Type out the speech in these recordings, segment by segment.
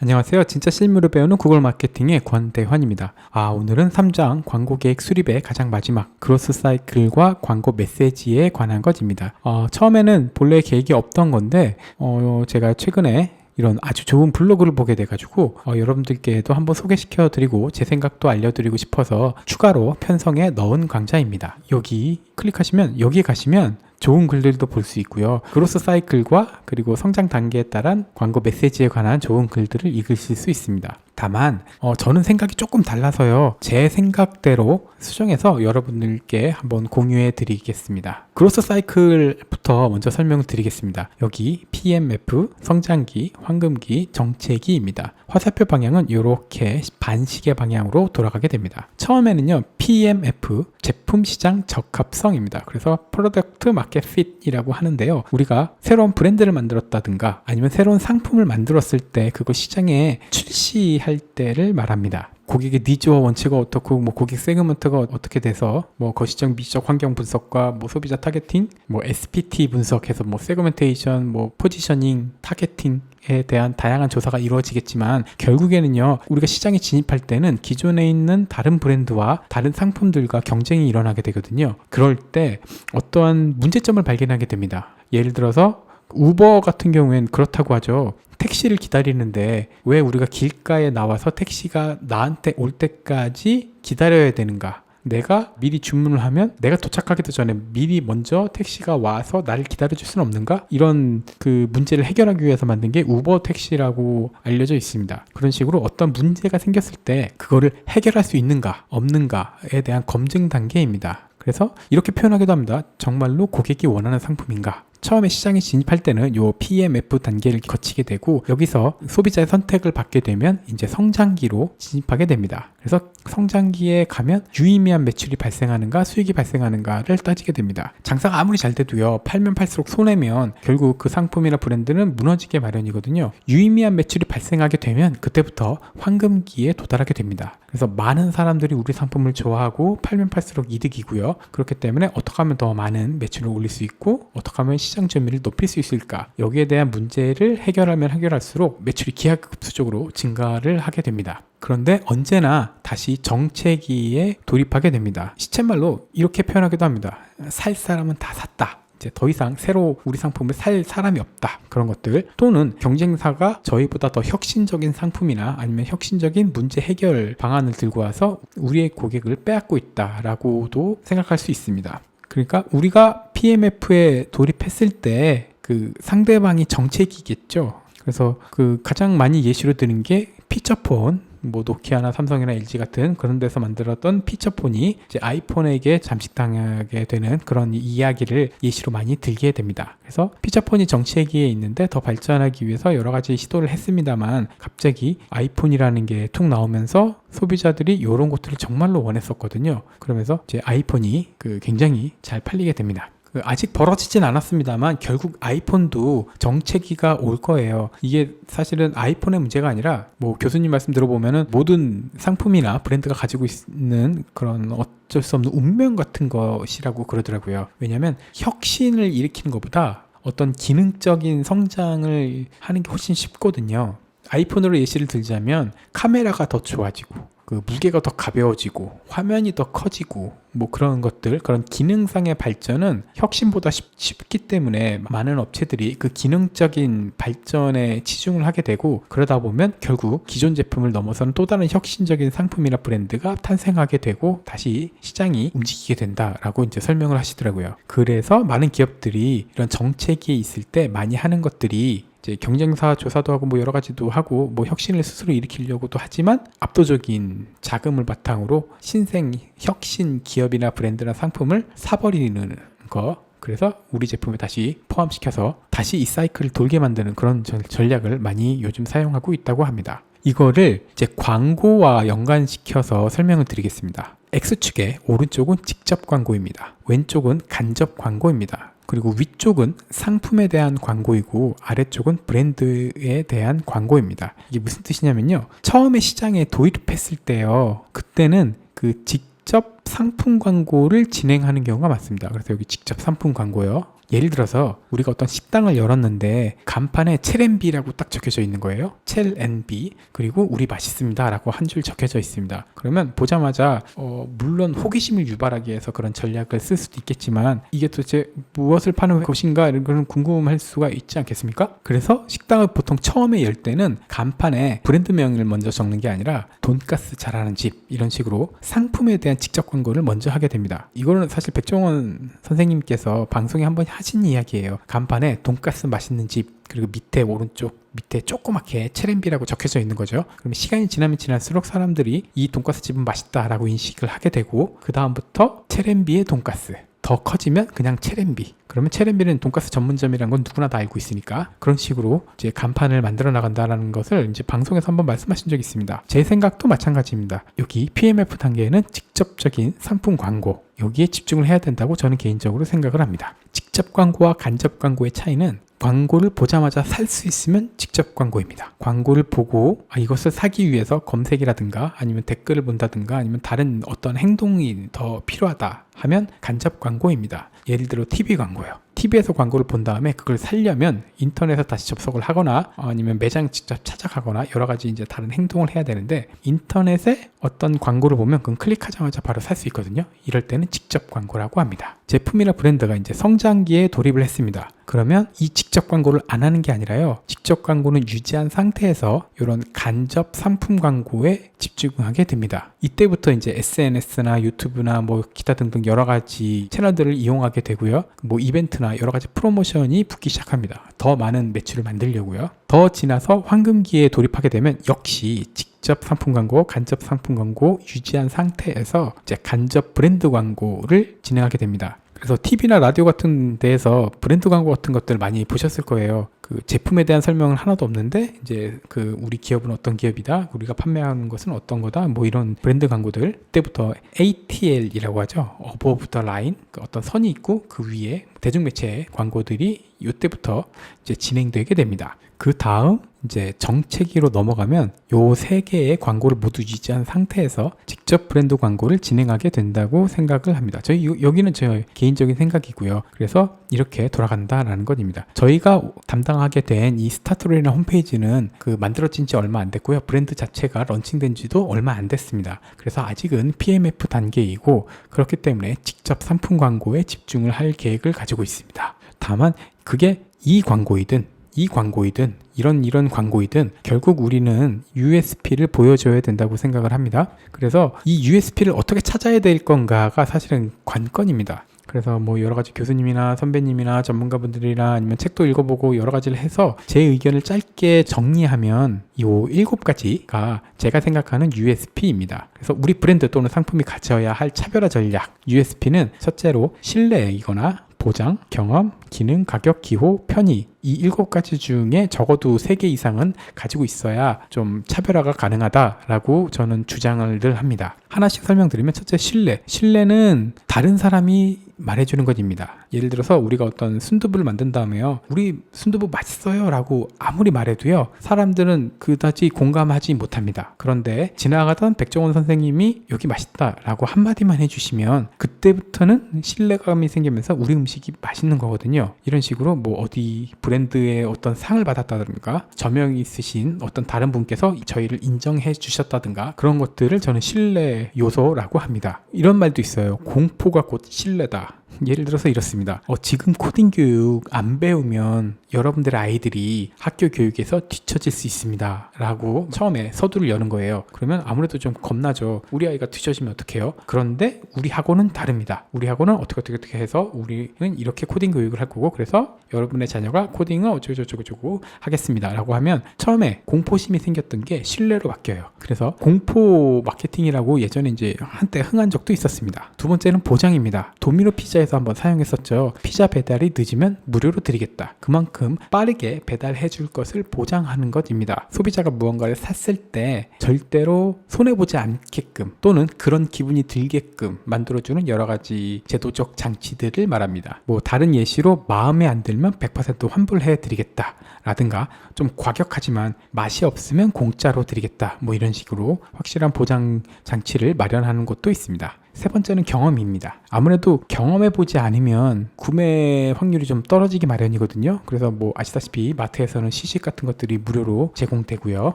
안녕하세요. 진짜 실무를 배우는 구글 마케팅의 권대환입니다. 아, 오늘은 3장 광고 계획 수립의 가장 마지막 그로스 사이클과 광고 메시지에 관한 것입니다. 어, 처음에는 본래 계획이 없던 건데, 어, 제가 최근에 이런 아주 좋은 블로그를 보게 돼가지고 어, 여러분들께도 한번 소개시켜 드리고 제 생각도 알려드리고 싶어서 추가로 편성에 넣은 강좌입니다. 여기 클릭하시면 여기에 가시면 좋은 글들도 볼 수 있고요. 그로스 사이클과 그리고 성장 단계에 따른 광고 메시지에 관한 좋은 글들을 읽으실 수 있습니다. 다만 어, 저는 생각이 조금 달라서요. 제 생각대로 수정해서 여러분들께 한번 공유해 드리겠습니다. 그로스 사이클부터 먼저 설명을 드리겠습니다. 여기 PMF, 성장기, 황금기, 정체기입니다. 화살표 방향은 이렇게 반시계 방향으로 돌아가게 됩니다. 처음에는요, PMF, 제품 시장 적합성입니다. 그래서 프로덕트 마켓 핏이라고 하는데요. 우리가 새로운 브랜드를 만들었다든가 아니면 새로운 상품을 만들었을 때 그걸 시장에 출시할 때를 말합니다. 고객의 니즈와 원칙가 어떻고 뭐 고객 세그먼트가 어떻게 돼서 뭐 거시적 미적 환경 분석과 뭐 소비자 타겟팅 뭐 SPT 분석해서 뭐 세그멘테이션 뭐 포지셔닝 타겟팅에 대한 다양한 조사가 이루어지겠지만 결국에는요 우리가 시장에 진입할 때는 기존에 있는 다른 브랜드와 다른 상품들과 경쟁이 일어나게 되거든요 그럴 때 어떠한 문제점을 발견하게 됩니다 예를 들어서 우버 같은 경우엔 그렇다고 하죠. 택시를 기다리는데 왜 우리가 길가에 나와서 택시가 나한테 올 때까지 기다려야 되는가? 내가 미리 주문을 하면 내가 도착하기도 전에 미리 먼저 택시가 와서 나를 기다려줄 수는 없는가? 이런 그 문제를 해결하기 위해서 만든 게 우버 택시라고 알려져 있습니다. 그런 식으로 어떤 문제가 생겼을 때 그거를 해결할 수 있는가, 없는가에 대한 검증 단계입니다. 그래서 이렇게 표현하기도 합니다. 정말로 고객이 원하는 상품인가? 처음에 시장에 진입할 때는 요 PMF 단계를 거치게 되고 여기서 소비자의 선택을 받게 되면 이제 성장기로 진입하게 됩니다. 그래서 성장기에 가면 유의미한 매출이 발생하는가 수익이 발생하는가를 따지게 됩니다. 장사가 아무리 잘 돼도요 팔면 팔수록 손해면 결국 그 상품이나 브랜드는 무너지게 마련이거든요. 유의미한 매출이 발생하게 되면 그때부터 황금기에 도달하게 됩니다. 그래서 많은 사람들이 우리 상품을 좋아하고 팔면 팔수록 이득이고요. 그렇기 때문에 어떻게 하면 더 많은 매출을 올릴 수 있고 어떻게 하면 시장 점유율을 높일 수 있을까? 여기에 대한 문제를 해결하면 해결할수록 매출이 기하급수적으로 증가를 하게 됩니다. 그런데 언제나 다시 정체기에 돌입하게 됩니다. 시쳇말로 이렇게 표현하기도 합니다. 살 사람은 다 샀다. 이제 더 이상 새로 우리 상품을 살 사람이 없다. 그런 것들 또는 경쟁사가 저희보다 더 혁신적인 상품이나 아니면 혁신적인 문제 해결 방안을 들고 와서 우리의 고객을 빼앗고 있다라고도 생각할 수 있습니다. 그러니까 우리가 PMF에 돌입했을 때 그 상대방이 정책이겠죠. 그래서 그 가장 많이 예시로 드는 게 피처폰 뭐 노키아나 삼성이나 LG 같은 그런 데서 만들었던 피처폰이 이제 아이폰에게 잠식당하게 되는 그런 이야기를 예시로 많이 들게 됩니다. 그래서 피처폰이 정치기에 있는데 더 발전하기 위해서 여러 가지 시도를 했습니다만 갑자기 아이폰이라는 게 툭 나오면서 소비자들이 이런 것들을 정말로 원했었거든요. 그러면서 이제 아이폰이 그 굉장히 잘 팔리게 됩니다. 그 아직 벌어지진 않았습니다만 결국 아이폰도 정체기가 올 거예요. 이게 사실은 아이폰의 문제가 아니라 뭐 교수님 말씀 들어보면은 모든 상품이나 브랜드가 가지고 있는 그런 어쩔 수 없는 운명 같은 것이라고 그러더라고요. 왜냐하면 혁신을 일으키는 것보다 어떤 기능적인 성장을 하는 게 훨씬 쉽거든요. 아이폰으로 예시를 들자면 카메라가 더 좋아지고 그 무게가 더 가벼워지고 화면이 더 커지고 뭐 그런 것들 그런 기능상의 발전은 혁신보다 쉽, 쉽기 때문에 많은 업체들이 그 기능적인 발전에 치중을 하게 되고 그러다 보면 결국 기존 제품을 넘어서는 또 다른 혁신적인 상품이나 브랜드가 탄생하게 되고 다시 시장이 움직이게 된다라고 이제 설명을 하시더라고요. 그래서 많은 기업들이 이런 정책이 있을 때 많이 하는 것들이 이제 경쟁사 조사도 하고 뭐 여러 가지도 하고 뭐 혁신을 스스로 일으키려고도 하지만 압도적인 자금을 바탕으로 신생 혁신 기업이나 브랜드나 상품을 사버리는 거 그래서 우리 제품에 다시 포함시켜서 다시 이 사이클을 돌게 만드는 그런 전략을 많이 요즘 사용하고 있다고 합니다. 이거를 이제 광고와 연관시켜서 설명을 드리겠습니다. X축의 오른쪽은 직접 광고입니다. 왼쪽은 간접 광고입니다. 그리고 위쪽은 상품에 대한 광고이고 아래쪽은 브랜드에 대한 광고입니다. 이게 무슨 뜻이냐면요. 처음에 시장에 도입했을 때요. 그때는 그 직접 상품 광고를 진행하는 경우가 많습니다. 그래서 여기 직접 상품 광고요. 예를 들어서 우리가 어떤 식당을 열었는데 간판에 첼앤비라고 딱 적혀져 있는 거예요. 첼앤비 그리고 우리 맛있습니다라고 한 줄 적혀져 있습니다. 그러면 보자마자 어, 물론 호기심을 유발하기 위해서 그런 전략을 쓸 수도 있겠지만 이게 도대체 무엇을 파는 곳인가 이런 걸 궁금할 수가 있지 않겠습니까? 그래서 식당을 보통 처음에 열 때는 간판에 브랜드명을 먼저 적는 게 아니라 돈가스 잘하는 집 이런 식으로 상품에 대한 직접 광고를 먼저 하게 됩니다. 이거는 사실 백종원 선생님께서 방송에 한번 하신 이야기예요. 간판에 돈가스 맛있는 집 그리고 밑에 오른쪽 밑에 조그맣게 체렌비라고 적혀져 있는 거죠. 그럼 시간이 지나면 지날수록 사람들이 이 돈가스 집은 맛있다라고 인식을 하게 되고 그 다음부터 체렌비의 돈가스 더 커지면 그냥 체렌비. 그러면 체렌비는 돈가스 전문점이라는 건 누구나 다 알고 있으니까 그런 식으로 이제 간판을 만들어 나간다라는 것을 이제 방송에서 한번 말씀하신 적이 있습니다. 제 생각도 마찬가지입니다. 여기 PMF 단계에는 직접적인 상품 광고 여기에 집중을 해야 된다고 저는 개인적으로 생각을 합니다. 직접 광고와 간접 광고의 차이는 광고를 보자마자 살 수 있으면 직접 광고입니다. 광고를 보고 아, 이것을 사기 위해서 검색이라든가 아니면 댓글을 본다든가 아니면 다른 어떤 행동이 더 필요하다 하면 간접 광고입니다. 예를 들어 TV 광고요. TV에서 광고를 본 다음에 그걸 살려면 인터넷에 다시 접속을 하거나 아니면 매장 직접 찾아가거나 여러 가지 이제 다른 행동을 해야 되는데 인터넷에 어떤 광고를 보면 그건 클릭하자마자 바로 살 수 있거든요. 이럴 때는 직접 광고라고 합니다. 제품이나 브랜드가 이제 성장기에 돌입을 했습니다. 그러면 이 직접 광고를 안 하는 게 아니라요. 직접 광고는 유지한 상태에서 이런 간접 상품 광고에 집중하게 됩니다. 이때부터 이제 SNS나 유튜브나 뭐 기타 등등 여러 가지 채널들을 이용하게 되고요. 뭐 이벤트나 여러 가지 프로모션이 붙기 시작합니다. 더 많은 매출을 만들려고요. 더 지나서 황금기에 돌입하게 되면 역시 직접 상품 광고, 간접 상품 광고 유지한 상태에서 이제 간접 브랜드 광고를 진행하게 됩니다. 그래서 TV나 라디오 같은 데에서 브랜드 광고 같은 것들 많이 보셨을 거예요. 그 제품에 대한 설명은 하나도 없는데 이제 그 우리 기업은 어떤 기업이다, 우리가 판매하는 것은 어떤 거다, 뭐 이런 브랜드 광고들 때부터 ATL이라고 하죠. Above the Line 그 어떤 선이 있고 그 위에 대중매체 광고들이 이때부터 이제 진행되게 됩니다. 그 다음 이제 정체기로 넘어가면 요 세 개의 광고를 모두 유지한 상태에서 직접 브랜드 광고를 진행하게 된다고 생각을 합니다. 저희 요- 여기는 제 개인적인 생각이고요. 그래서 이렇게 돌아간다라는 것입니다. 저희가 담당하게 된 이 스타트로이나 홈페이지는 그 만들어진 지 얼마 안 됐고요. 브랜드 자체가 런칭된 지도 얼마 안 됐습니다. 그래서 아직은 PMF 단계이고 그렇기 때문에 직접 상품 광고에 집중을 할 계획을 가지고 있습니다. 다만 그게 이 광고이든 이 광고이든 이런 이런 광고이든 결국 우리는 USP를 보여줘야 된다고 생각을 합니다. 그래서 이 USP를 어떻게 찾아야 될 건가가 사실은 관건입니다. 그래서 뭐 여러 가지 교수님이나 선배님이나 전문가분들이나 아니면 책도 읽어보고 여러 가지를 해서 제 의견을 짧게 정리하면 이 일곱 가지가 제가 생각하는 USP입니다. 그래서 우리 브랜드 또는 상품이 가져야 할 차별화 전략 USP는 첫째로 신뢰이거나 보장, 경험, 기능, 가격, 기호, 편의 이 일곱 가지 중에 적어도 세 개 이상은 가지고 있어야 좀 차별화가 가능하다라고 저는 주장을 늘 합니다. 하나씩 설명드리면 첫째 신뢰. 신뢰는 다른 사람이 말해주는 것입니다. 예를 들어서 우리가 어떤 순두부를 만든 다음에요. 우리 순두부 맛있어요 라고 아무리 말해도요. 사람들은 그다지 공감하지 못합니다. 그런데 지나가던 백종원 선생님이 여기 맛있다 라고 한마디만 해주시면 그때부터는 신뢰감이 생기면서 우리 음식이 맛있는 거거든요. 이런 식으로 뭐 어디 브랜드의 어떤 상을 받았다든가 저명 있으신 어떤 다른 분께서 저희를 인정해 주셨다든가 그런 것들을 저는 신뢰 요소라고 합니다. 이런 말도 있어요. 공포가 곧 신뢰다. 예를 들어서 이렇습니다. 어, 지금 코딩 교육 안 배우면 여러분들의 아이들이 학교 교육에서 뒤처질 수 있습니다. 라고 처음에 서두를 여는 거예요. 그러면 아무래도 좀 겁나죠. 우리 아이가 뒤처지면 어떡해요? 그런데 우리 학원은 다릅니다. 우리 학원은 어떻게 어떻게 어떻게 해서 우리는 이렇게 코딩 교육을 할 거고 그래서 여러분의 자녀가 코딩을 어쩌고저쩌고 하겠습니다. 라고 하면 처음에 공포심이 생겼던 게 신뢰로 바뀌어요. 그래서 공포 마케팅이라고 예전에 이제 한때 흥한 적도 있었습니다. 두 번째는 보장입니다. 도미노 피자에서 한번 사용했었죠. 피자 배달이 늦으면 무료로 드리겠다. 그만큼 빠르게 배달해 줄 것을 보장하는 것입니다. 소비자가 무언가를 샀을 때 절대로 손해보지 않게끔 또는 그런 기분이 들게끔 만들어주는 여러 가지 제도적 장치들을 말합니다. 뭐 다른 예시로 마음에 안 들면 100% 환불해 드리겠다. 라든가 좀 과격하지만 맛이 없으면 공짜로 드리겠다. 뭐 이런 식으로 확실한 보장 장치를 마련하는 곳도 있습니다. 세 번째는 경험입니다. 아무래도 경험해 보지 않으면 구매 확률이 좀 떨어지기 마련이거든요. 그래서 뭐 아시다시피 마트에서는 시식 같은 것들이 무료로 제공되고요.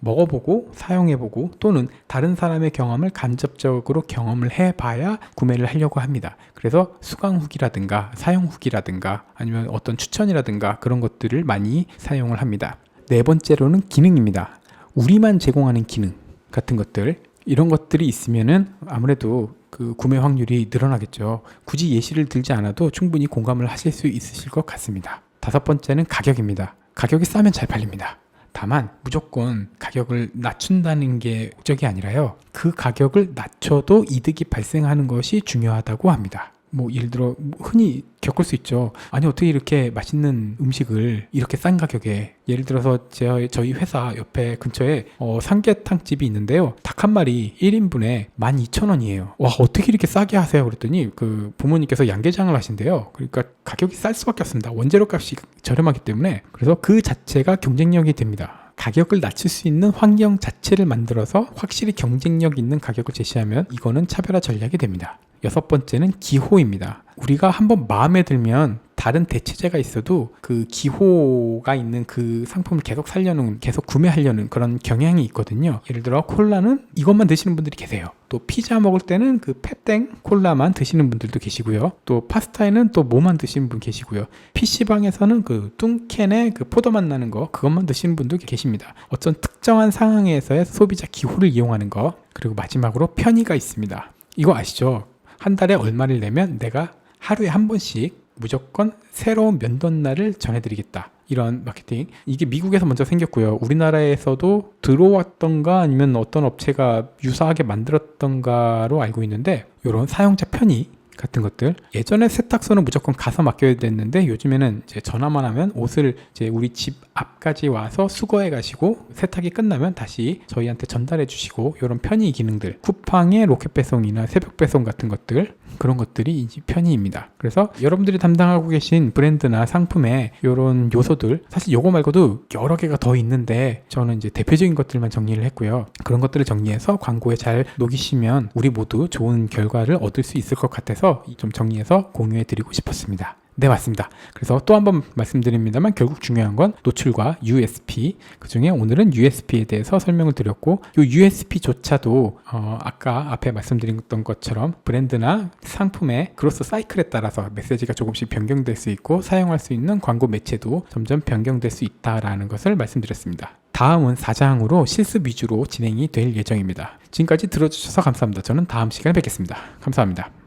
먹어보고 사용해보고 또는 다른 사람의 경험을 간접적으로 경험을 해봐야 구매를 하려고 합니다. 그래서 수강 후기라든가 사용 후기라든가 아니면 어떤 추천이라든가 그런 것들을 많이 사용을 합니다. 네 번째로는 기능입니다. 우리만 제공하는 기능 같은 것들 이런 것들이 있으면은 아무래도 그 구매 확률이 늘어나겠죠. 굳이 예시를 들지 않아도 충분히 공감을 하실 수 있으실 것 같습니다. 다섯 번째는 가격입니다. 가격이 싸면 잘 팔립니다. 다만 무조건 가격을 낮춘다는 게 목적이 아니라요. 그 가격을 낮춰도 이득이 발생하는 것이 중요하다고 합니다. 뭐 예를 들어 흔히 겪을 수 있죠. 아니 어떻게 이렇게 맛있는 음식을 이렇게 싼 가격에 예를 들어서 제 저희 회사 옆에 근처에 어, 삼계탕 집이 있는데요. 닭 한 마리 1인분에 12,000원이에요. 와 어떻게 이렇게 싸게 하세요? 그랬더니 그 부모님께서 양계장을 하신대요. 그러니까 가격이 쌀 수밖에 없습니다. 원재료 값이 저렴하기 때문에 그래서 그 자체가 경쟁력이 됩니다. 가격을 낮출 수 있는 환경 자체를 만들어서 확실히 경쟁력 있는 가격을 제시하면 이거는 차별화 전략이 됩니다. 여섯 번째는 기호입니다. 우리가 한번 마음에 들면 다른 대체제가 있어도 그 기호가 있는 그 상품을 계속 살려는 계속 구매하려는 그런 경향이 있거든요. 예를 들어 콜라는 이것만 드시는 분들이 계세요. 또 피자 먹을 때는 그 펩땡 콜라만 드시는 분들도 계시고요. 또 파스타에는 또 뭐만 드시는 분 계시고요. PC방에서는 그 뚱캔에 그 포도맛 나는 거 그것만 드시는 분도 계십니다. 어떤 특정한 상황에서의 소비자 기호를 이용하는 거 그리고 마지막으로 편의가 있습니다. 이거 아시죠? 한 달에 얼마를 내면 내가 하루에 한 번씩 무조건 새로운 면도날을 전해드리겠다. 이런 마케팅. 이게 미국에서 먼저 생겼고요. 우리나라에서도 들어왔던가 아니면 어떤 업체가 유사하게 만들었던가로 알고 있는데, 이런 사용자 편의 같은 것들 예전에 세탁소는 무조건 가서 맡겨야 됐는데 요즘에는 이제 전화만 하면 옷을 이제 우리 집 앞까지 와서 수거해 가시고 세탁이 끝나면 다시 저희한테 전달해 주시고 이런 편의 기능들 쿠팡의 로켓 배송이나 새벽 배송 같은 것들 그런 것들이 이제 편의입니다. 그래서 여러분들이 담당하고 계신 브랜드나 상품의 이런 요소들 사실 요거 말고도 여러 개가 더 있는데 저는 이제 대표적인 것들만 정리를 했고요. 그런 것들을 정리해서 광고에 잘 녹이시면 우리 모두 좋은 결과를 얻을 수 있을 것 같아 서 좀 정리해서 공유해 드리고 싶었습니다. 네, 맞습니다. 그래서 또 한 번 말씀드립니다만 결국 중요한 건 노출과 USP. 그 중에 오늘은 USP에 대해서 설명을 드렸고, 이 USP조차도 어, 아까 앞에 말씀드렸던 것처럼 브랜드나 상품의 그로스 사이클에 따라서 메시지가 조금씩 변경될 수 있고 사용할 수 있는 광고 매체도 점점 변경될 수 있다라는 것을 말씀드렸습니다. 다음은 4장으로 실습 위주로 진행이 될 예정입니다. 지금까지 들어주셔서 감사합니다. 저는 다음 시간에 뵙겠습니다. 감사합니다.